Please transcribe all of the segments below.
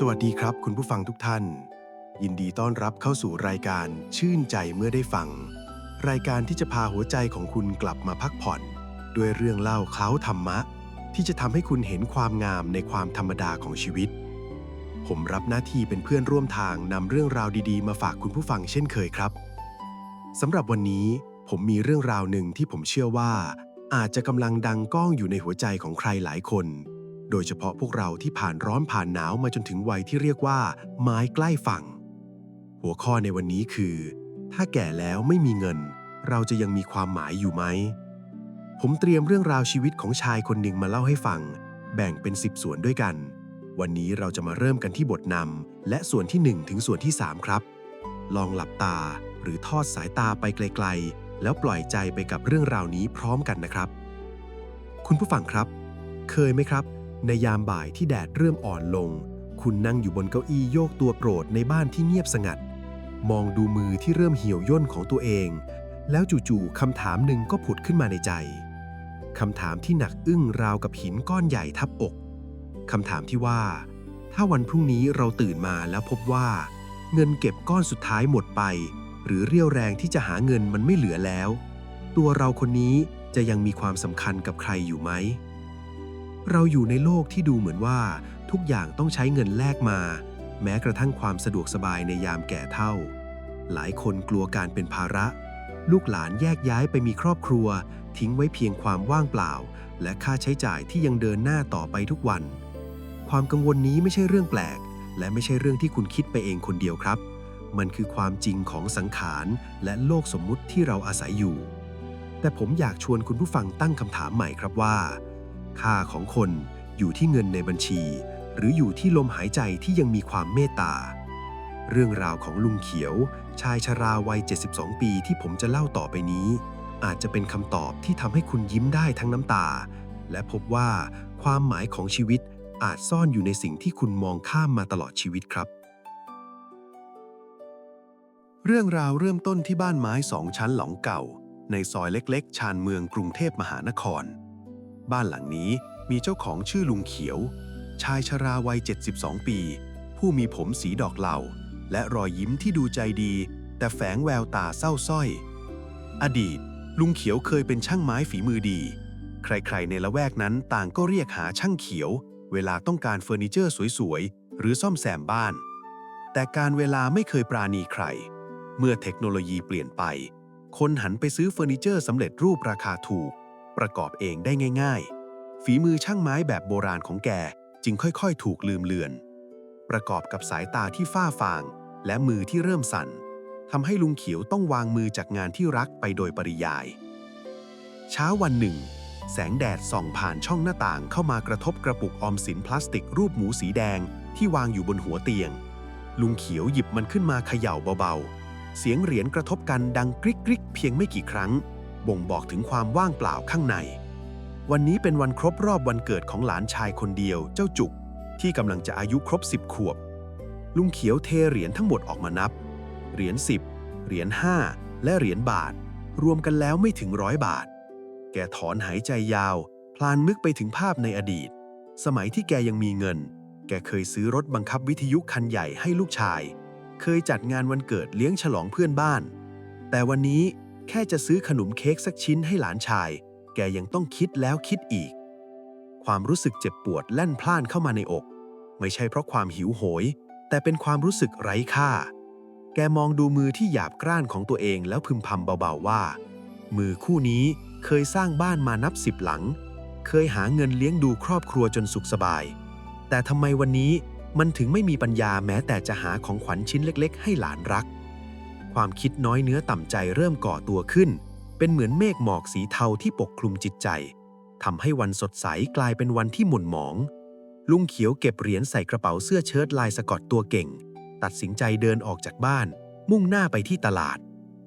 สวัสดีครับคุณผู้ฟังทุกท่าน ยินดีต้อนรับเข้าสู่รายการชื่นใจเมื่อได้ฟัง รายการที่จะพาหัวใจของคุณกลับมาพักผ่อน ด้วยเรื่องเล่าเคล้าธรรมะ ที่จะทำให้คุณเห็นความงามในความธรรมดาของชีวิต ผมรับหน้าที่เป็นเพื่อนร่วมทางนำเรื่องราวดีๆ มาฝากคุณผู้ฟังเช่นเคยครับสำหรับวันนี้ผมมีเรื่องราวหนึ่งที่ผมเชื่อว่า อาจจะกำลังดังก้องอยู่ในหัวใจของใครหลายคน โดยเฉพาะพวกเราที่ผ่านร้อนผ่านหนาวมาจนถึงวัยที่เรียกว่า ไม้ใกล้ฝั่ง หัวข้อในวันนี้คือ ถ้าแก่แล้วไม่มีเงิน เราจะยังมีความหมายอยู่ไหม ผมเตรียมเรื่องราวชีวิตของชายคนหนึ่งมาเล่าให้ฟัง แบ่งเป็น 10 ส่วนด้วยกัน วันนี้เราจะมาเริ่มกันที่บทนำและส่วนที่ 1 ถึงส่วนที่ 3 ครับ ลองหลับตาหรือทอดสายตาไปไกล ๆ แล้วปล่อยใจไปกับเรื่องราวนี้พร้อมกันนะครับ คุณผู้ฟังครับ เคยไหมครับ ในยามบ่ายที่แดดเริ่มอ่อนลง คุณนั่งอยู่บนเก้าอี้โยกตัวโปรดในบ้านที่เงียบสงัด มองดูมือที่เริ่มเหี่ยวย่นของตัวเอง แล้วจู่ๆคำถามหนึ่งก็ผุดขึ้นมาในใจคำถามที่หนักอึ้งราวกับหินก้อนใหญ่ทับอกคำถามที่ว่า ถ้าวันพรุ่งนี้เราตื่นมาแล้วพบว่า เงินเก็บก้อนสุดท้ายหมดไป หรือเรี่ยวแรงที่จะหาเงินมันไม่เหลือแล้ว ตัวเราคนนี้จะยังมีความสำคัญกับใครอยู่ไหม เราอยู่ในโลกที่ดูเหมือนว่า ทุกอย่างต้องใช้เงินแลกมา แม้กระทั่งความสะดวกสบายในยามแก่เฒ่า หลายคนกลัวการเป็นภาระ ลูกหลานแยกย้ายไปมีครอบครัว ทิ้งไว้เพียงความว่างเปล่า และค่าใช้จ่ายที่ยังเดินหน้าต่อไปทุกวัน ความกังวลนี้ไม่ใช่เรื่องแปลก และไม่ใช่เรื่องที่คุณคิดไปเองคนเดียวครับ มันคือความจริงของสังขารและโลกสมมุติที่เราอาศัยอยู่ แต่ผมอยากชวนคุณผู้ฟังตั้งคำถามใหม่ครับว่า ค่าของคนอยู่ที่เงินในบัญชี หรืออยู่ที่ลมหายใจที่ยังมีความเมตตา เรื่องราวของลุงเขียว ชายชราวัย 72 ปีที่ผมจะเล่าต่อไปนี้ อาจจะเป็นคำตอบที่ทำให้คุณยิ้มได้ทั้งน้ำตา และพบว่าความหมายของชีวิตอาจซ่อนอยู่ในสิ่งที่คุณมองข้ามมาตลอดชีวิตครับ เรื่องราวเริ่มต้นที่บ้านไม้สองชั้นหลังเก่า ในซอยเล็ก ๆ ชานเมืองกรุงเทพมหานคร บ้านหลังนี้มีเจ้าของชื่อลุงเขียว ชายชราวัย 72 ปี ผู้มีผมสีดอกเหล่า และรอยยิ้มที่ดูใจดี แต่แฝงแววตาเศร้าสร้อย อดีต ลุงเขียวเคยเป็นช่างไม้ฝีมือดี ใครๆ ในละแวกนั้นต่างก็เรียกหาช่างเขียว เวลาต้องการเฟอร์นิเจอร์สวยๆ หรือซ่อมแซมบ้าน แต่การเวลาไม่เคยปราณีใคร เมื่อเทคโนโลยีเปลี่ยนไป คนหันไปซื้อเฟอร์นิเจอร์สำเร็จรูปราคาถูก ประกอบเองได้ง่าย ๆ ฝีมือช่างไม้แบบโบราณของแกจึงค่อยๆ ถูกลืมเลือน ประกอบกับสายตาที่ฝ้าฟาง และมือที่เริ่มสั่นทำให้ลุงเขียวต้องวางมือจากงานที่รักไปโดยปริยาย เช้าวันหนึ่ง แสงแดดส่องผ่านช่องหน้าต่างเข้ามากระทบกระปุกออมสินพลาสติกรูปหมูสีแดงที่วางอยู่บนหัวเตียง ลุงเขียวหยิบมันขึ้นมาเขย่าเบาๆ เสียงเหรียญกระทบกันดังกริกกริกเพียงไม่กี่ครั้ง บ่งบอกถึงความว่างเปล่าข้างใน วันนี้เป็นวันครบรอบวันเกิดของหลานชายคนเดียวเจ้าจุก ที่กำลังจะอายุครบ10ขวบ ลุงเขียวเทเหรียญทั้งหมดออกมานับ เหรียญ10เหรียญ5และเหรียญบาท รวมกันแล้วไม่ถึงร้อยบาท แกถอนหายใจยาว พลานนึกไปถึงภาพในอดีต สมัยที่แกยังมีเงิน แกเคยซื้อรถบังคับวิทยุคันใหญ่ให้ลูกชาย เคยจัดงานวันเกิดเลี้ยงฉลองเพื่อนบ้าน แต่วันนี้ แค่จะซื้อขนมเค้กสักชิ้นให้หลานชาย แกยังต้องคิดแล้วคิดอีก ความรู้สึกเจ็บปวดแล่นพล่านเข้ามาในอก ไม่ใช่เพราะความหิวโหย แต่เป็นความรู้สึกไร้ค่า แกมองดูมือที่หยาบกร้านของตัวเองแล้วพึมพำเบาๆว่า มือคู่นี้เคยสร้างบ้านมานับสิบหลัง เคยหาเงินเลี้ยงดูครอบครัวจนสุขสบาย แต่ทำไมวันนี้มันถึงไม่มีปัญญาแม้แต่จะหาของขวัญชิ้นเล็ก ๆ ให้หลานรัก ความคิดน้อยเนื้อต่ำใจเริ่มก่อตัวขึ้น เป็นเหมือนเมฆหมอกสีเทาที่ปกคลุมจิตใจทำให้วันสดใสกลายเป็นวันที่หม่นหมอง ลุงเขียวเก็บเหรียญใส่กระเป๋าเสื้อเชิ้ตลายสกอตตัวเก่ง ตัดสินใจเดินออกจากบ้าน มุ่งหน้าไปที่ตลาด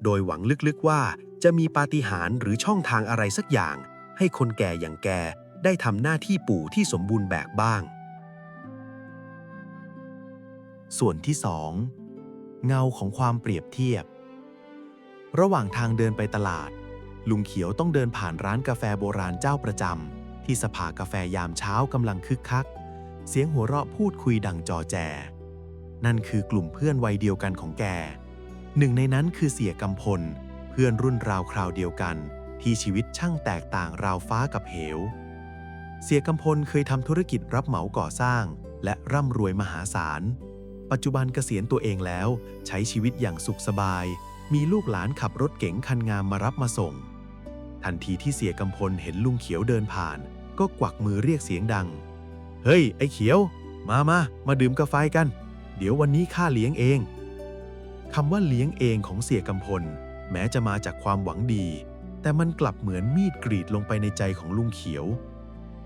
โดยหวังลึกๆว่าจะมีปาฏิหาริย์หรือช่องทางอะไรสักอย่าง ให้คนแก่อย่างแกได้ทำหน้าที่ปู่ที่สมบูรณ์แบบบ้าง ส่วนที่2 เงาของความเปรียบเทียบ ระหว่างทางเดินไปตลาด ลุงเขียวต้องเดินผ่านร้านกาแฟโบราณเจ้าประจำที่สภากาแฟยามเช้ากำลังคึกคัก เสียงหัวเราะพูดคุยดังจอแจ นั่นคือกลุ่มเพื่อนวัยเดียวกันของแก หนึ่งในนั้นคือเสียกำพล เพื่อนรุ่นราวคราวเดียวกัน ที่ชีวิตช่างแตกต่างราวฟ้ากับเหว เสียกำพลเคยทำธุรกิจรับเหมาก่อสร้าง และร่ำรวยมหาศาล ปัจจุบันเกษียณตัวเองแล้ว ใช้ชีวิตอย่างสุขสบาย มีลูกหลานขับรถเก๋งคันงามมารับมาส่ง ทันทีที่เสียกำพลเห็นลุงเขียวเดินผ่าน ก็กวักมือเรียกเสียงดัง เฮ้ย ไอ้เขียว มามามาดื่มกาแฟกัน เดี๋ยววันนี้ข้าเลี้ยงเองคำว่าเลี้ยงเองของเสียกำพล แม้จะมาจากความหวังดี แต่มันกลับเหมือนมีดกรีดลงไปในใจของลุงเขียว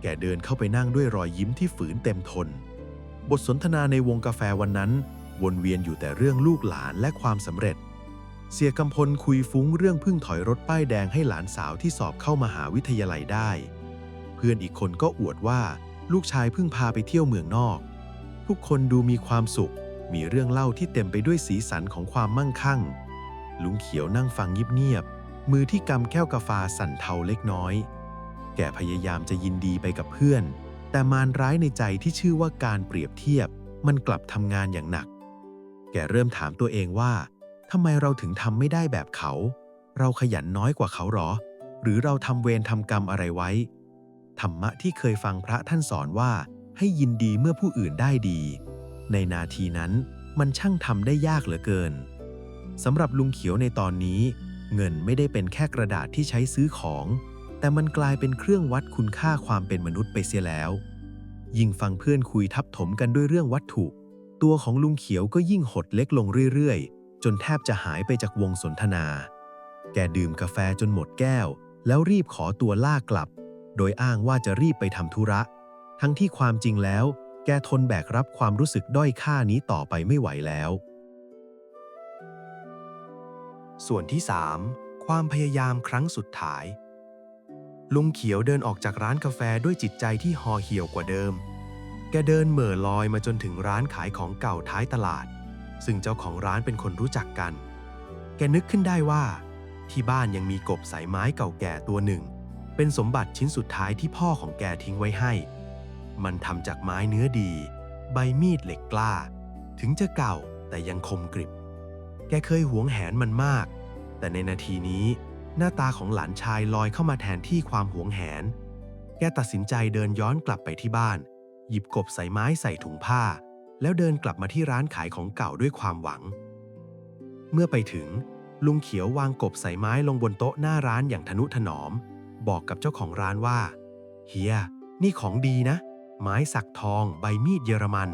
แกเดินเข้าไปนั่งด้วยรอยยิ้มที่ฝืนเต็มทน บทสนทนาในวงกาแฟวันนั้น วนเวียนอยู่แต่เรื่องลูกหลานและความสำเร็จ เสียกำพลคุยฟุ้งเรื่องพิ่งถอยรถป้ายแดงให้หลานสาวที่สอบเข้ามหาวิทยาลัยได้ เพื่อนอีกคนก็อวดว่าลูกชายเพิ่งพาไปเที่ยวเมืองนอก ทุกคนดูมีความสุข มีเรื่องเล่าที่เต็มไปด้วยสีสันของความมั่งคั่ง ลุงเขียวนั่งฟังเงียบๆมือที่กำแก้วกาแฟสั่นเทาเล็กน้อย แกพยายามจะยินดีไปกับเพื่อน แต่มารร้ายในใจที่ชื่อว่าการเปรียบเทียบ มันกลับทำงานอย่างหนัก แกเริ่มถามตัวเองว่าทำไมเราถึงทำไม่ได้แบบเขา เราขยันน้อยกว่าเขาหรอ หรือเราทำเวรทำกรรมอะไรไว้ ธรรมะที่เคยฟังพระท่านสอนว่า ให้ยินดีเมื่อผู้อื่นได้ดี ในนาทีนั้นมันช่างทำได้ยากเหลือเกินสำหรับลุงเขียวในตอนนี้ เงินไม่ได้เป็นแค่กระดาษที่ใช้ซื้อของ แต่มันกลายเป็นเครื่องวัดคุณค่าความเป็นมนุษย์ไปเสียแล้ว ยิ่งฟังเพื่อนคุยทับถมกันด้วยเรื่องวัตถุ ตัวของลุงเขียวก็ยิ่งหดเล็กลงเรื่อยๆ จนแทบจะหายไปจากวงสนทนา แกดื่มกาแฟจนหมดแก้ว แล้วรีบขอตัวลากกลับ โดยอ้างว่าจะรีบไปทำธุระ ทั้งที่ความจริงแล้ว แกทนแบกรับความรู้สึกด้อยค่านี้ต่อไปไม่ไหวแล้ว ส่วนที่ 3 ความพยายามครั้งสุดท้าย ลุงเขียวเดินออกจากร้านกาแฟด้วยจิตใจที่ห่อเหี่ยวกว่าเดิม แกเดินเหม่อลอยมาจนถึงร้านขายของเก่าท้ายตลาด ซึ่งเจ้าของร้านเป็นคนรู้จักกัน แกนึกขึ้นได้ว่า ที่บ้านยังมีกบสายไม้เก่าแก่ตัวหนึ่ง เป็นสมบัติชิ้นสุดท้ายที่พ่อของแกทิ้งไว้ให้ มันทำจากไม้เนื้อดี ใบมีดเหล็กกล้า ถึงจะเก่าแต่ยังคมกริบ แกเคยหวงแหนมันมาก แต่ในนาทีนี้ หน้าตาของหลานชายลอยเข้ามาแทนที่ความหวงแหน แกตัดสินใจเดินย้อนกลับไปที่บ้าน หยิบกบใส่ไม้ใส่ถุงผ้า แล้วเดินกลับมาที่ร้านขายของเก่าด้วยความหวัง เมื่อไปถึง ลุงเขียววางกบใส่ไม้ลงบนโต๊ะหน้าร้านอย่างทนุถนอม บอกกับเจ้าของร้านว่า เฮีย นี่ของดีนะ ไม้สักทอง ใบมีดเยอรมัน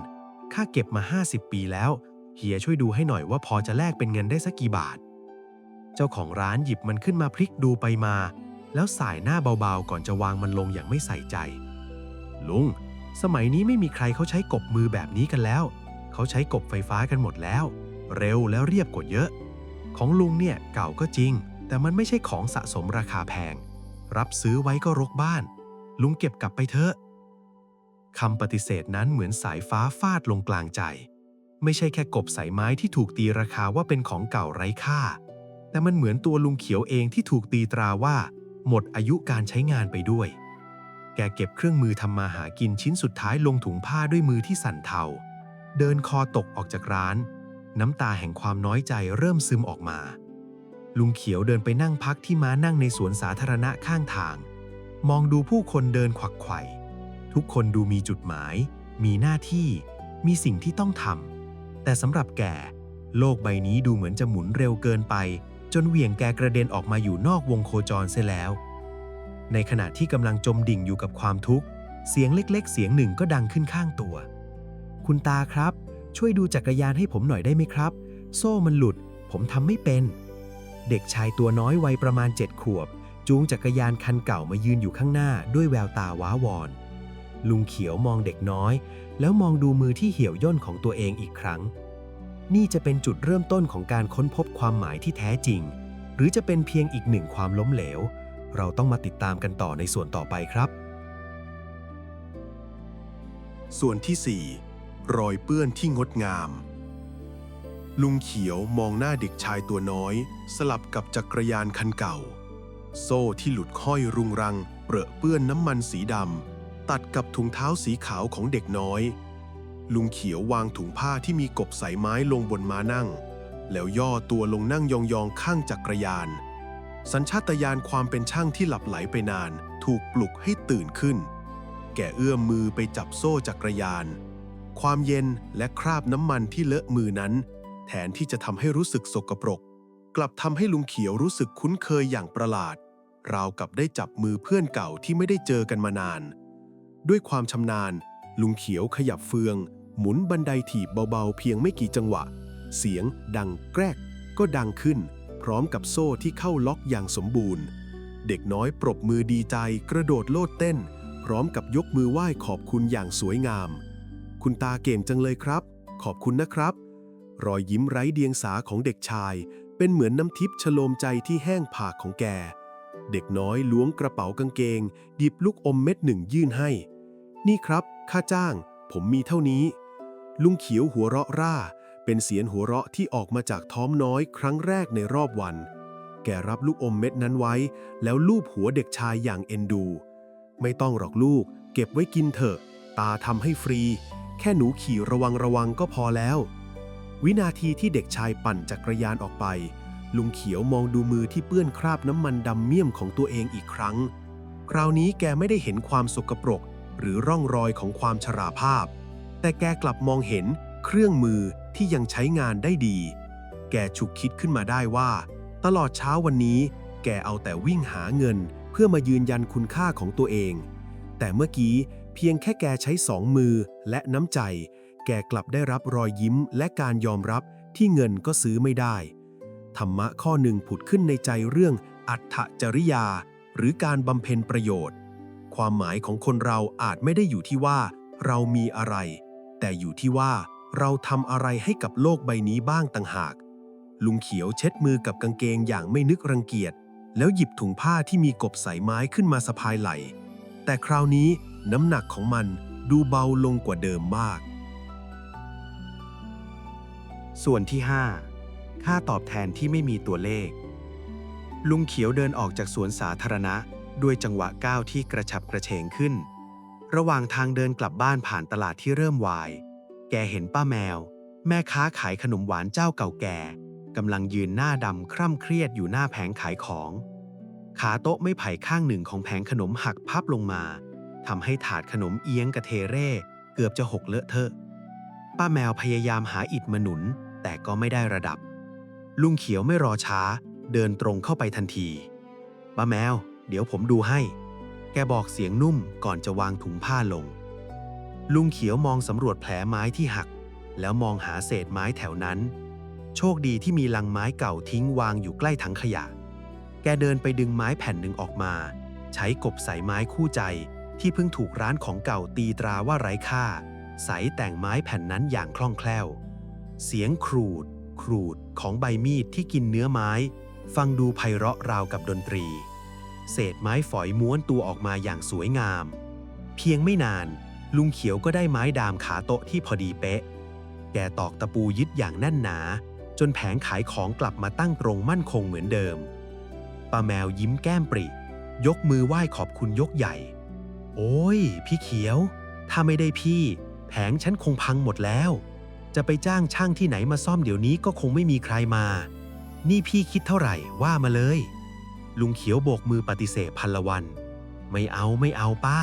ข้าเก็บมา 50 ปีแล้ว เฮียช่วยดูให้หน่อยว่าพอจะแลกเป็นเงินได้สักกี่บาท จ้าของร้านหยิบมันขึ้นมาพลิกดูไปมา แล้วสายหน้าเบาๆ ก่อนจะวางมันลงอย่างไม่ใส่ใจ ลุง สมัยนี้ไม่มีใครเขาใช้กบมือแบบนี้กันแล้ว เขาใช้กบไฟฟ้ากันหมดแล้ว เร็วแล้วเรียบกว่าเยอะ ของลุงเนี่ยเก่าก็จริง แต่มันไม่ใช่ของสะสมราคาแพง รับซื้อไว้ก็รกบ้าน ลุงเก็บกลับไปเถอะคำปฏิเสธนั้นเหมือนสายฟ้าฟาดลงกลางใจ ไม่ใช่แค่กบสายไม้ที่ถูกตีราคาว่าเป็นของเก่าไร้ค่า แต่มันเหมือนตัวลุงเขียวเองที่ถูกตีตราว่า หมดอายุการใช้งานไปด้วย แกเก็บเครื่องมือทำมาหากินชิ้นสุดท้ายลงถุงผ้าด้วยมือที่สั่นเทา เดินคอตกออกจากร้าน น้ำตาแห่งความน้อยใจเริ่มซึมออกมา ลุงเขียวเดินไปนั่งพักที่ม้านั่งในสวนสาธารณะข้างทาง มองดูผู้คนเดินขวักไขว่ทุกคนดูมีจุดหมาย มีหน้าที่ มีสิ่งที่ต้องทำแต่สำหรับแกโลกใบนี้ดูเหมือนจะหมุนเร็วเกินไป จนเหวี่ยงแกกระเด็นออกมาอยู่นอกวงโคจรเสียแล้ว ในขณะที่กำลังจมดิ่งอยู่กับความทุกข์ เสียงเล็กๆ เสียงหนึ่งก็ดังขึ้นข้างตัว คุณตาครับ ช่วยดูจักรยานให้ผมหน่อยได้ไหมครับ โซ่มันหลุด ผมทำไม่เป็น เด็กชายตัวน้อยวัยประมาณเจ็ดขวบ จูงจักรยานคันเก่ามายืนอยู่ข้างหน้าด้วยแววตาว้าวอน ลุงเขียวมองเด็กน้อย แล้วมองดูมือที่เหี่ยวย่นของตัวเองอีกครั้ง นี่จะเป็นจุดเริ่มต้นของการค้นพบความหมายที่แท้จริง หรือจะเป็นเพียงอีกหนึ่งความล้มเหลว เราต้องมาติดตามกันต่อในส่วนต่อไปครับ ส่วนที่ 4 รอยเปื้อนที่งดงาม ลุงเขียวมองหน้าเด็กชายตัวน้อย สลับกับจักรยานคันเก่า โซ่ที่หลุดห้อยรุงรังเปรอะเปื้อนน้ำมันสีดำตัดกับถุงเท้าสีขาวของเด็กน้อย ลุงเขียววางถุงผ้าที่มีกบสายไม้ลงบนม้านั่ง แล้วย่อตัวลงนั่งยองๆข้างจักรยาน สัญชาตญาณความเป็นช่างที่หลับไหลไปนาน ถูกปลุกให้ตื่นขึ้น แกเอื้อมมือไปจับโซ่จักรยาน ความเย็นและคราบน้ำมันที่เลอะมือนั้น แทนที่จะทำให้รู้สึกสกปรก กลับทำให้ลุงเขียวรู้สึกคุ้นเคยอย่างประหลาด ราวกับได้จับมือเพื่อนเก่าที่ไม่ได้เจอกันมานาน ด้วยความชำนาญลุงเขียวขยับเฟือง หมุนบันไดถีบเบาๆ เพียงไม่กี่จังหวะ เสียงดังแกรกก็ดังขึ้น พร้อมกับโซ่ที่เข้าล็อกอย่างสมบูรณ์ เด็กน้อยปรบมือดีใจกระโดดโลดเต้น พร้อมกับยกมือไหว้ขอบคุณอย่างสวยงาม คุณตาเก่งจังเลยครับ ขอบคุณนะครับ รอยยิ้มไร้เดียงสาของเด็กชาย เป็นเหมือนน้ำทิพย์ชโลมใจที่แห้งผากของแก เด็กน้อยล้วงกระเป๋ากางเกงหยิบลูกอมเม็ดหนึ่งยื่นให้ นี่ครับ ค่าจ้าง ผมมีเท่านี้ ลุงเขียวหัวเราะร่า เป็นเสียงหัวเราะที่ออกมาจากท้อมน้อยครั้งแรกในรอบวัน แกรับลูกอมเม็ดนั้นไว้ แล้วลูบหัวเด็กชายอย่างเอ็นดู ไม่ต้องหรอกลูก เก็บไว้กินเถอะ ตาทำให้ฟรี แค่หนูขี่ระวังระวังก็พอแล้ว วินาทีที่เด็กชายปั่นจักรยานออกไป ลุงเขียวมองดูมือที่เปื้อนคราบน้ำมันดำเมี่ยมของตัวเองอีกครั้ง คราวนี้แกไม่ได้เห็นความสกปรก หรือร่องรอยของความชราภาพ แต่แกกลับมองเห็นเครื่องมือที่ยังใช้งานได้ดี แกฉุกคิดขึ้นมาได้ว่า ตลอดเช้าวันนี้ แกเอาแต่วิ่งหาเงิน เพื่อมายืนยันคุณค่าของตัวเอง แต่เมื่อกี้เพียงแค่แกใช้สองมือและน้ำใจ แกกลับได้รับรอยยิ้มและการยอมรับที่เงินก็ซื้อไม่ได้ ธรรมะข้อหนึ่งผุดขึ้นในใจเรื่องอัตถจริยา หรือการบำเพ็ญประโยชน์ ความหมายของคนเราอาจไม่ได้อยู่ที่ว่า เรามีอะไร แต่อยู่ที่ว่าเราทำอะไรให้กับโลกใบนี้บ้างต่างหาก ลุงเขียวเช็ดมือกับกางเกงอย่างไม่นึกรังเกียจ แล้วหยิบถุงผ้าที่มีกบสายไม้ขึ้นมาสะพายไหล แต่คราวนี้น้ำหนักของมันดูเบาลงกว่าเดิมมาก ส่วนที่ 5 ค่าตอบแทนที่ไม่มีตัวเลข ลุงเขียวเดินออกจากสวนสาธารณะ ด้วยจังหวะก้าวที่กระฉับกระเฉงขึ้น ระหว่างทางเดินกลับบ้านผ่านตลาดที่เริ่มวาย แกเห็นป้าแมว แม่ค้าขายขนมหวานเจ้าเก่าแก่กำลังยืนหน้าดำคร่ำเครียดอยู่หน้าแผงขายของ ขาโต๊ะไม่ไผ่ข้างหนึ่งของแผงขนมหักพับลงมาทำให้ถาดขนมเอียงกระเทเร่เกือบจะหกเลอะเทอะ ป้าแมวพยายามหาอิฐมาหนุน แต่ก็ไม่ได้ระดับ ลุงเขียวไม่รอช้า เดินตรงเข้าไปทันที ป้าแมว เดี๋ยวผมดูให้ แกบอกเสียงนุ่มก่อนจะวางถุงผ้าลง ลุงเขียวมองสำรวจแผลไม้ที่หัก แล้วมองหาเศษไม้แถวนั้น โชคดีที่มีลังไม้เก่าทิ้งวางอยู่ใกล้ถังขยะ แกเดินไปดึงไม้แผ่นหนึ่งออกมา ใช้กบใส่ไม้คู่ใจที่เพิ่งถูกร้านของเก่าตีตราว่าไร้ค่า ใสแต่งไม้แผ่นนั้นอย่างคล่องแคล่ว เสียงครูด ครูดของใบมีดที่กินเนื้อไม้ ฟังดูไพเราะราวกับดนตรี เศษไม้ฝอยม้วนตัวออกมาอย่างสวยงาม เพียงไม่นาน ลุงเขียวก็ได้ไม้ดามขาโต๊ะที่พอดีเป๊ะ แกตอกตะปูยึดอย่างแน่นหนา จนแผงขายของกลับมาตั้งตรงมั่นคงเหมือนเดิมป้าแมวยิ้มแก้มปริ ยกมือไหว้ขอบคุณยกใหญ่ โอ้ย พี่เขียว ถ้าไม่ได้พี่ แผงฉันคงพังหมดแล้ว จะไปจ้างช่างที่ไหนมาซ่อมเดี๋ยวนี้ก็คงไม่มีใครมา นี่พี่คิดเท่าไหร่ว่ามาเลย ลุงเขียวโบกมือปฏิเสธพันละวัน ไม่เอาไม่เอาป้า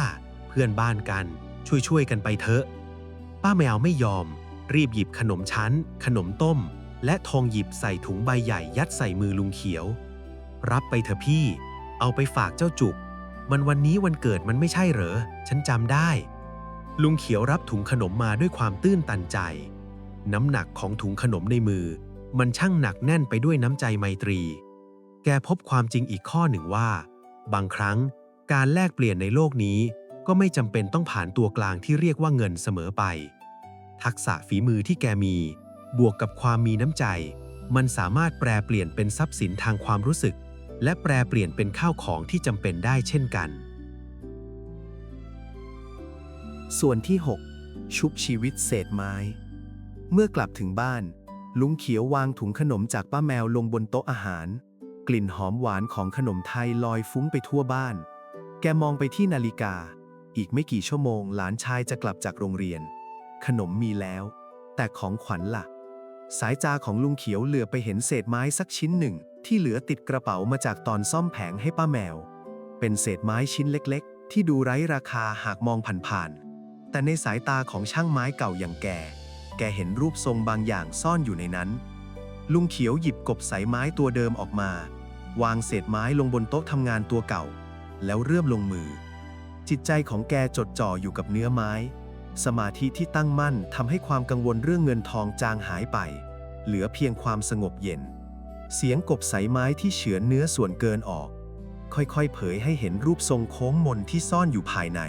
เพื่อนบ้านกัน ช่วยช่วยกันไปเถอะ ป้าแมวไม่ยอม รีบหยิบขนมชั้น ขนมต้ม และทองหยิบใส่ถุงใบใหญ่ยัดใส่มือลุงเขียว รับไปเถอะพี่ เอาไปฝากเจ้าจุก มันวันนี้วันเกิดมันไม่ใช่เหรอ ฉันจำได้ ลุงเขียวรับถุงขนมมาด้วยความตื้นตันใจ น้ำหนักของถุงขนมในมือ มันช่างหนักแน่นไปด้วยน้ำใจไมตรี แกพบความจริงอีกข้อหนึ่งว่า บางครั้งการแลกเปลี่ยนในโลกนี้ก็ไม่จำเป็นต้องผ่านตัวกลางที่เรียกว่าเงินเสมอไป ทักษะฝีมือที่แกมี บวกกับความมีน้ำใจ มันสามารถแปลเปลี่ยนเป็นทรัพย์สินทางความรู้สึก และแปลเปลี่ยนเป็นข้าวของที่จำเป็นได้เช่นกัน ส่วนที่ 6 ชุบชีวิตเศษไม้ เมื่อกลับถึงบ้าน ลุงเขียววางถุงขนมจากป้าแมวลงบนโต๊ะอาหาร กลิ่นหอมหวานของขนมไทยลอยฟุ้งไปทั่วบ้าน แกมองไปที่นาฬิกา อีกไม่กี่ชั่วโมงหลานชายจะกลับจากโรงเรียน ขนมมีแล้ว แต่ของขวัญล่ะ สายตาของลุงเขียวเหลือไปเห็นเศษไม้สักชิ้นหนึ่ง ที่เหลือติดกระเป๋ามาจากตอนซ่อมแผงให้ป้าแมว เป็นเศษไม้ชิ้นเล็ก ๆ ที่ดูไร้ราคาหากมองผ่านๆ แต่ในสายตาของช่างไม้เก่าอย่างแก แกเห็นรูปทรงบางอย่างซ่อนอยู่ในนั้นลุงเขียวหยิบกบสายไม้ตัวเดิมออกมา วางเศษไม้ลงบนโต๊ะทำงานตัวเก่า แล้วเริ่มลงมือ จิตใจของแกจดจ่ออยู่กับเนื้อไม้ สมาธิที่ตั้งมั่นทำให้ความกังวลเรื่องเงินทองจางหายไป เหลือเพียงความสงบเย็น เสียงกบสายไม้ที่เฉือนเนื้อส่วนเกินออก ค่อยๆ เผยให้เห็นรูปทรงโค้งมนที่ซ่อนอยู่ภายใน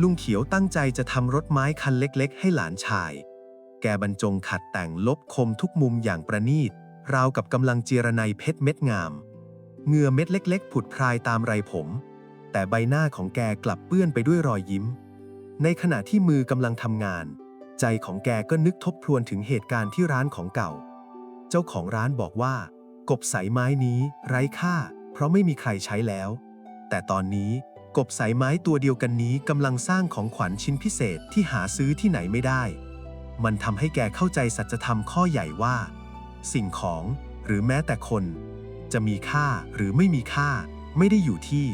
ลุงเขียวตั้งใจจะทำรถไม้คันเล็กๆ ให้หลานชาย แกบรรจงขัดแต่งลบคมทุกมุมอย่างประณีตราวกับกำลังเจรไนเพชรเม็ดงาม เหงื่อเม็ดเล็ก ๆ ผุดพรายตามไรผม แต่ใบหน้าของแกกลับเปื้อนไปด้วยรอยยิ้ม ในขณะที่มือกำลังทำงาน ใจของแกก็นึกทบทวนถึงเหตุการณ์ที่ร้านของเก่า เจ้าของร้านบอกว่า กบสายไม้นี้ไร้ค่า เพราะไม่มีใครใช้แล้ว แต่ตอนนี้กบสายไม้ตัวเดียวกันนี้กำลังสร้างของขวัญชิ้นพิเศษที่หาซื้อที่ไหนไม่ได้ มันทำให้แกเข้าใจสัจธรรมข้อใหญ่ว่า สิ่งของหรือแม้แต่คน จะมีค่าหรือไม่มีค่า ไม่ได้อยู่ที่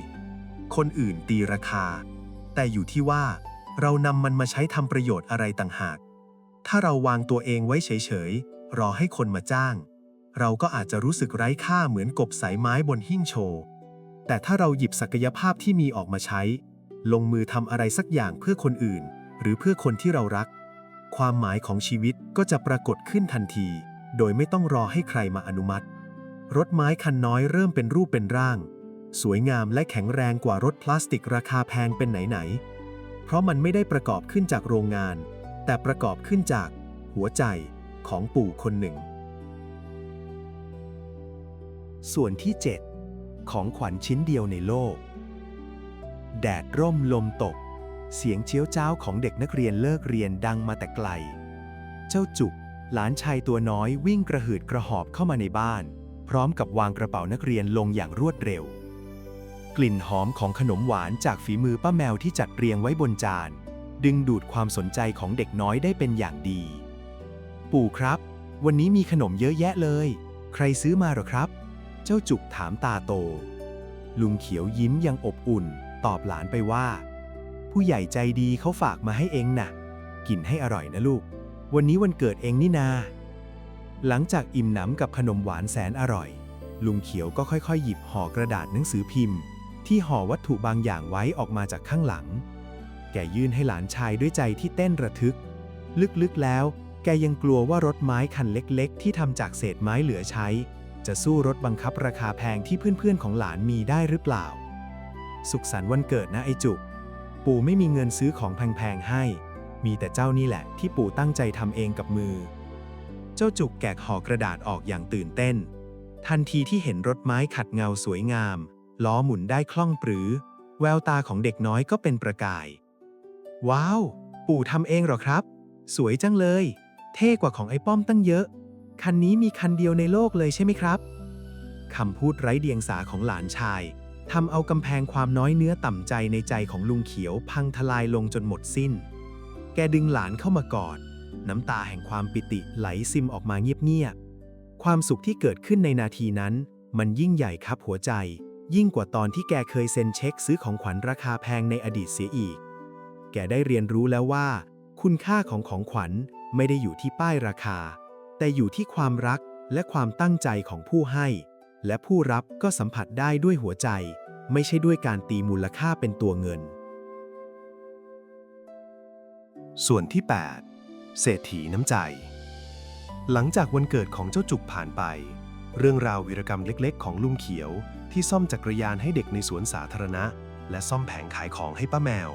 คนอื่นตีราคา แต่อยู่ที่ว่า เรานำมันมาใช้ทำประโยชน์อะไรต่างหาก ถ้าเราวางตัวเองไว้เฉยๆ รอให้คนมาจ้าง เราก็อาจจะรู้สึกไร้ค่าเหมือนกบสายไม้บนหิ้งโชว์แต่ถ้าเราหยิบศักยภาพที่มีออกมาใช้ ลงมือทำอะไรสักอย่างเพื่อคนอื่น หรือเพื่อคนที่เรารัก ความหมายของชีวิตก็จะปรากฏขึ้นทันที โดยไม่ต้องรอให้ใครมาอนุมัติ รถไม้คันน้อยเริ่มเป็นรูปเป็นร่าง สวยงามและแข็งแรงกว่ารถพลาสติกราคาแพงเป็นไหนๆ เพราะมันไม่ได้ประกอบขึ้นจากโรงงาน แต่ประกอบขึ้นจาก หัวใจของปู่คนหนึ่ง ส่วนที่ 7 ของขวัญชิ้นเดียวในโลก แดดร่มลมตก เสียงเจี๊ยวเจ้าของเด็กนักเรียนเลิกเรียนดังมาแต่ไกล เจ้าจุกหลานชายตัวน้อยวิ่งกระหืดกระหอบเข้ามาในบ้าน พร้อมกับวางกระเป๋านักเรียนลงอย่างรวดเร็ว กลิ่นหอมของขนมหวานจากฝีมือป้าแมวที่จัดเรียงไว้บนจาน ดึงดูดความสนใจของเด็กน้อยได้เป็นอย่างดี ปู่ครับ วันนี้มีขนมเยอะแยะเลย ใครซื้อมาหรอครับ เจ้าจุกถามตาโต ลุงเขียวยิ้มยังอบอุ่น ตอบหลานไปว่า ผู้ใหญ่ใจดีเขาฝากมาให้เองนะ่ะ กินให้อร่อยนะลูก วันนี้วันเกิดเองนี่นา หลังจากอิ่มหนำกับขนมหวานแสนอร่อย ลุงเขียวก็ค่อยๆ หยิบห่อกระดาษหนังสือพิมพ์ ที่ห่อวัตถุบางอย่างไว้ออกมาจากข้างหลัง แกยื่นให้หลานชายด้วยใจที่เต้นระทึก ลึกๆแล้ว แกยังกลัวว่ารถไม้คันเล็กๆ ที่ทำจากเศษไม้เหลือใช้ จะสู้รถบังคับราคาแพงที่เพื่อนๆของหลานมีได้หรือเปล่า สุขสันต์วันเกิดนะไอจุก ปู่ไม่มีเงินซื้อของแพงๆให้ มีแต่เจ้านี่แหละที่ปู่ตั้งใจทำเองกับมือ จ้าจุกแกะห่อกระดาษออกอย่างตื่นเต้น ทันทีที่เห็นรถไม้ขัดเงาสวยงาม ล้อหมุนได้คล่องปรือ แววตาของเด็กน้อยก็เป็นประกาย ว้าว ปู่ทำเองเหรอครับ สวยจังเลย เท่กว่าของไอ้ป้อมตั้งเยอะ คันนี้มีคันเดียวในโลกเลยใช่ไหมครับคำพูดไร้เดียงสาของหลานชายทำเอากำแพงความน้อยเนื้อต่ำใจในใจของลุงเขียวพังทลายลงจนหมดสิ้น แกดึงหลานเข้ามากอด น้ำตาแห่งความปิติไหลซิมออกมาเงียบๆ ความสุขที่เกิดขึ้นในนาทีนั้น มันยิ่งใหญ่ครับหัวใจ ยิ่งกว่าตอนที่แกเคยเซ็นเช็คซื้อของขวัญราคาแพงในอดีตเสียอีก แกได้เรียนรู้แล้วว่า คุณค่าของของขวัญไม่ได้อยู่ที่ป้ายราคา แต่อยู่ที่ความรักและความตั้งใจของผู้ให้ และผู้รับก็สัมผัสได้ด้วยหัวใจ ไม่ใช่ด้วยการตีมูลค่าเป็นตัวเงิน ส่วนที่ 8 เศรษฐีน้ำใจ หลังจากวันเกิดของเจ้าจุกผ่านไป เรื่องราววีรกรรมเล็กๆ ของลุงเขียวที่ซ่อมจักรยานให้เด็กในสวนสาธารณะ และซ่อมแผงขายของให้ป้าแมว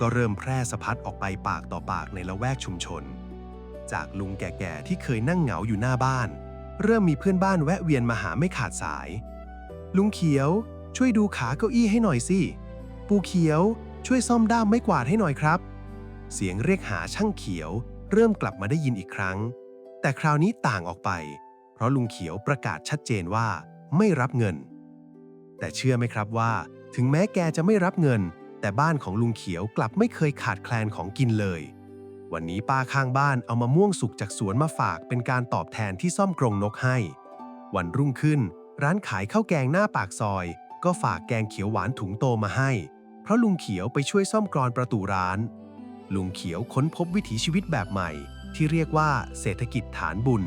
ก็เริ่มแพร่สะพัดออกไปปากต่อปากในละแวกชุมชน จากลุงแก่ๆที่เคยนั่งเหงาอยู่หน้าบ้าน เริ่มมีเพื่อนบ้านแวะเวียนมาหาไม่ขาดสาย ลุงเขียว ช่วยดูขาเก้าอี้ให้หน่อยสิปูเขียวช่วยซ่อมด้ามไม้กวาดให้หน่อยครับ เสียงเรียกหาช่างเขียว เริ่มกลับมาได้ยินอีกครั้ง แต่คราวนี้ต่างออกไป เพราะลุงเขียวประกาศชัดเจนว่าไม่รับเงิน แต่เชื่อไหมครับว่า ถึงแม้แกจะไม่รับเงิน แต่บ้านของลุงเขียวกลับไม่เคยขาดแคลนของกินเลย วันนี้ป้าข้างบ้านเอามะม่วงสุกจากสวนมาฝากเป็นการตอบแทนที่ซ่อมกรงนกให้ วันรุ่งขึ้น ร้านขายข้าวแกงหน้าปากซอย ก็ฝากแกงเขียวหวานถุงโตมาให้ เพราะลุงเขียวไปช่วยซ่อมกรอนประตูร้าน ลุงเขียวค้นพบวิถีชีวิตแบบใหม่ ที่เรียกว่าเศรษฐกิจฐานบุญ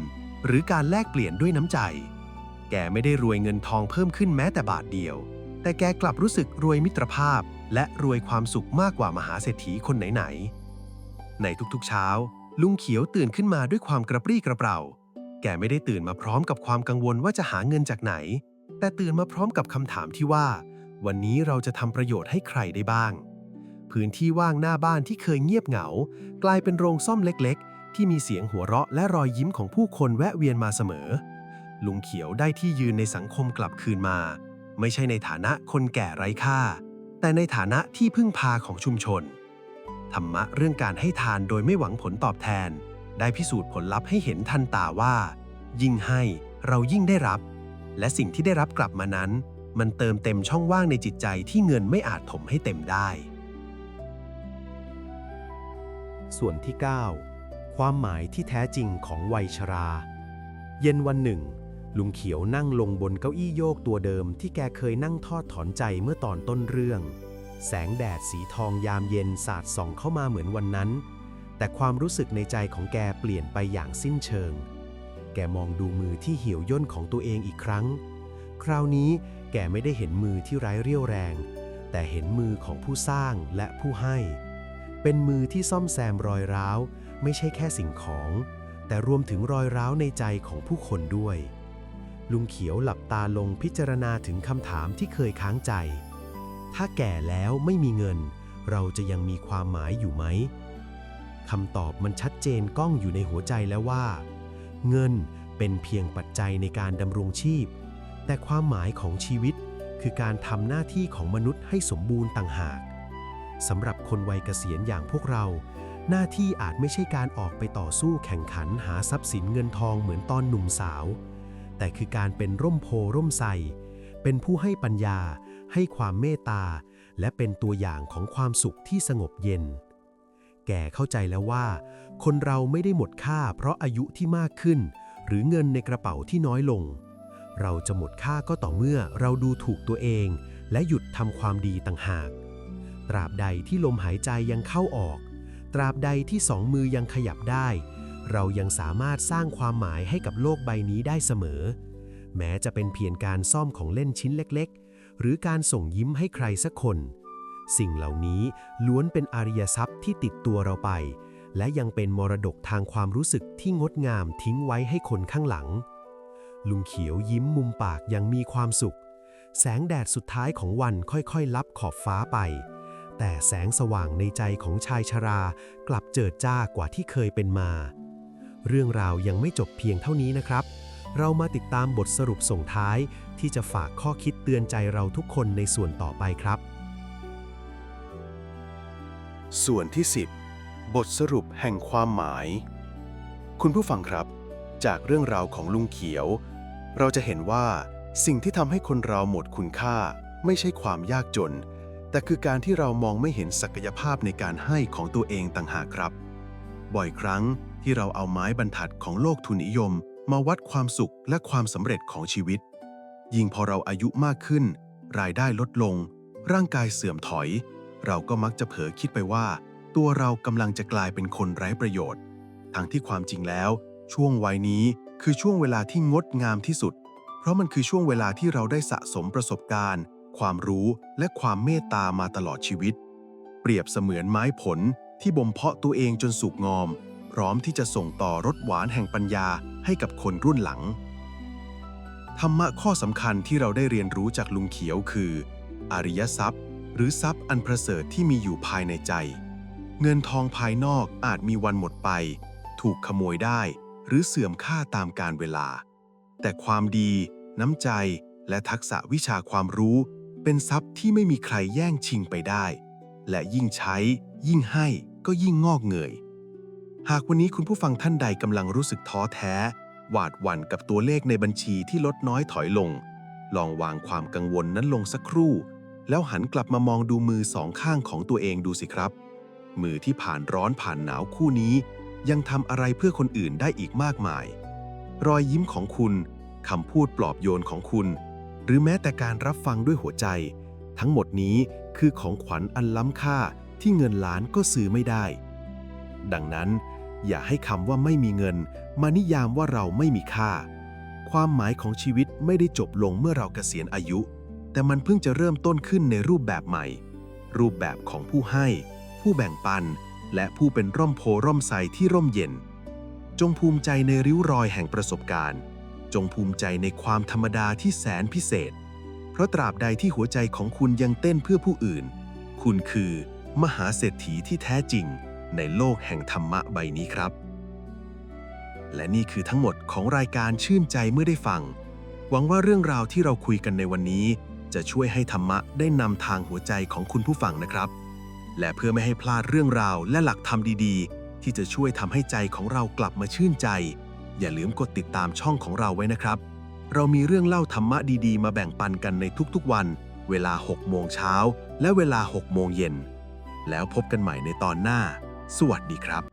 หรือการแลกเปลี่ยนด้วยน้ำใจ แกไม่ได้รวยเงินทองเพิ่มขึ้นแม้แต่บาทเดียว แต่แกกลับรู้สึกรวยมิตรภาพ และรวยความสุขมากกว่ามหาเศรษฐีคนไหนๆ ในทุกๆเช้า ลุงเขียวตื่นขึ้นมาด้วยความกระปรี้กระเปร่า แกไม่ได้ตื่นมาพร้อมกับความกังวลว่าจะหาเงินจากไหน แต่ตื่นมาพร้อมกับคำถามที่ว่า วันนี้เราจะทำประโยชน์ให้ใครได้บ้าง พื้นที่ว่างหน้าบ้านที่เคยเงียบเหงา กลายเป็นโรงซ่อมเล็กๆ ที่มีเสียงหัวเราะและรอยยิ้มของผู้คนแวะเวียนมาเสมอ ลุงเขียวได้ที่ยืนในสังคมกลับคืนมา ไม่ใช่ในฐานะคนแก่ไร้ค่า แต่ในฐานะที่พึ่งพาของชุมชน ธรรมะเรื่องการให้ทานโดยไม่หวังผลตอบแทน ได้พิสูจน์ผลลัพธ์ให้เห็นทันตาว่า ยิ่งให้เรายิ่งได้รับ และสิ่งที่ได้รับกลับมานั้น มันเติมเต็มช่องว่างในจิตใจที่เงินไม่อาจถมให้เต็มได้ ส่วนที่ 9 ความหมายที่แท้จริงของวัยชรา เย็นวันหนึ่ง ลุงเขียวนั่งลงบนเก้าอี้โยกตัวเดิมที่แกเคยนั่งทอดถอนใจเมื่อตอนต้นเรื่อง แสงแดดสีทองยามเย็นสาดส่องเข้ามาเหมือนวันนั้น แต่ความรู้สึกในใจของแกเปลี่ยนไปอย่างสิ้นเชิง แกมองดูมือที่เหี่ยวย่นของตัวเองอีกครั้ง คราวนี้แกไม่ได้เห็นมือที่ไร้เรี่ยวแรง แต่เห็นมือของผู้สร้างและผู้ให้ เป็นมือที่ซ่อมแซมรอยร้าว ไม่ใช่แค่สิ่งของ แต่รวมถึงรอยร้าวในใจของผู้คนด้วย ลุงเขียวหลับตาลงพิจารณาถึงคำถามที่เคยค้างใจ ถ้าแก่แล้วไม่มีเงิน เราจะยังมีความหมายอยู่ไหมคำตอบมันชัดเจนก้องอยู่ในหัวใจแล้วว่า เงินเป็นเพียงปัจจัยในการดำรงชีพ แต่ความหมายของชีวิตคือการทำหน้าที่ของมนุษย์ให้สมบูรณ์ต่างหาก สำหรับคนวัยเกษียณอย่างพวกเรา หน้าที่อาจไม่ใช่การออกไปต่อสู้แข่งขันหาทรัพย์สินเงินทองเหมือนตอนหนุ่มสาว แต่คือการเป็นร่มโพร่มไทรเป็นผู้ให้ปัญญา ให้ความเมตตา และเป็นตัวอย่างของความสุขที่สงบเย็น แก่เข้าใจแล้วว่า คนเราไม่ได้หมดค่าเพราะอายุที่มากขึ้น หรือเงินในกระเป๋าที่น้อยลง เราจะหมดค่าก็ต่อเมื่อเราดูถูกตัวเอง และหยุดทำความดีต่างหาก ตราบใดที่ลมหายใจยังเข้าออก ตราบใดที่สองมือยังขยับได้ เรายังสามารถสร้างความหมายให้กับโลกใบนี้ได้เสมอ แม้จะเป็นเพียงการซ่อมของเล่นชิ้นเล็กๆ หรือการส่งยิ้มให้ใครสักคน สิ่งเหล่านี้ล้วนเป็นอาริยทรัพย์ที่ติดตัวเราไป และยังเป็นมรดกทางความรู้สึกที่งดงามทิ้งไว้ให้คนข้างหลัง ลุงเขียวยิ้มมุมปากยังมีความสุข แสงแดดสุดท้ายของวันค่อยๆ ลับขอบฟ้าไป แต่แสงสว่างในใจของชายชรากลับเจิดจ้ากว่าที่เคยเป็นมา เรื่องราวยังไม่จบเพียงเท่านี้นะครับ เรามาติดตามบทสรุปส่งท้ายที่จะฝากข้อคิดเตือนใจเราทุกคนในส่วนต่อไปครับ ส่วนที่ 10 บทสรุปแห่งความหมาย คุณผู้ฟังครับ จากเรื่องราวของลุงเขียว เราจะเห็นว่าสิ่งที่ทำให้คนเราหมดคุณค่า ไม่ใช่ความยากจน แต่คือการที่เรามองไม่เห็นศักยภาพในการให้ของตัวเองต่างหากครับ บ่อยครั้งที่เราเอาไม้บรรทัดของโลกทุนนิยม มาวัดความสุขและความสำเร็จของชีวิต ยิ่งพอเราอายุมากขึ้น รายได้ลดลง ร่างกายเสื่อมถอย เราก็มักจะเผลอคิดไปว่า ตัวเรากำลังจะกลายเป็นคนไร้ประโยชน์ทั้งที่ความจริงแล้ว ช่วงวัยนี้คือช่วงเวลาที่งดงามที่สุด เพราะมันคือช่วงเวลาที่เราได้สะสมประสบการณ์ ความรู้และความเมตตามาตลอดชีวิต เปรียบเสมือนไม้ผลที่บ่มเพาะตัวเองจนสุกงอม พร้อมที่จะส่งต่อรสหวานแห่งปัญญาให้กับคนรุ่นหลัง ธรรมะข้อสำคัญที่เราได้เรียนรู้จากลุงเขียวคือ อริยทรัพย์ หรือทรัพย์อันประเสริฐที่มีอยู่ภายในใจ เงินทองภายนอกอาจมีวันหมดไป ถูกขโมยได้ หรือเสื่อมค่าตามกาลเวลา แต่ความดี น้ำใจ และทักษะวิชาความรู้ เป็นทรัพย์ที่ไม่มีใครแย่งชิงไปได้ และยิ่งใช้ ยิ่งให้ก็ยิ่งงอกเงย หากวันนี้คุณผู้ฟังท่านใดกำลังรู้สึกท้อแท้ หวาดหวั่นกับตัวเลขในบัญชีที่ลดน้อยถอยลง ลองวางความกังวลนั้นลงสักครู่ แล้วหันกลับมามองดูมือสองข้างของตัวเองดูสิครับ มือที่ผ่านร้อนผ่านหนาวคู่นี้ ยังทำอะไรเพื่อคนอื่นได้อีกมากมาย รอยยิ้มของคุณคำพูดปลอบโยนของคุณ หรือแม้แต่การรับฟังด้วยหัวใจ ทั้งหมดนี้คือของขวัญอันล้ำค่าที่เงินล้านก็ซื้อไม่ได้ ดังนั้น อย่าให้คำว่าไม่มีเงิน มานิยามว่าเราไม่มีค่า ความหมายของชีวิตไม่ได้จบลงเมื่อเราเกษียณอายุ แต่มันเพิ่งจะเริ่มต้นขึ้นในรูปแบบใหม่ รูปแบบของผู้ให้ ผู้แบ่งปัน และผู้เป็นร่มโพร่มไทรที่ร่มเย็น จงภูมิใจในริ้วรอยแห่งประสบการณ์ จงภูมิใจในความธรรมดาที่แสนพิเศษ เพราะตราบใดที่หัวใจของคุณยังเต้นเพื่อผู้อื่น คุณคือ มหาเศรษฐีที่แท้จริง ในโลกแห่งธรรมะใบนี้ครับ และนี่คือทั้งหมดของรายการชื่นใจเมื่อได้ฟัง หวังว่าเรื่องราวที่เราคุยกันในวันนี้ จะช่วยให้ธรรมะได้นำทางหัวใจของคุณผู้ฟังนะครับ และเพื่อไม่ให้พลาดเรื่องราวและหลักธรรมดี ๆ ที่จะช่วยทำให้ใจของเรากลับมาชื่นใจ อย่าลืมกดติดตามช่องของเราไว้นะครับ เรามีเรื่องเล่าธรรมะดีๆ มาแบ่งปันกันในทุกๆวัน เวลา 6 โมงเช้า และเวลา 6 โมงเย็น แล้วพบกันใหม่ในตอนหน้า สวัสดีครับ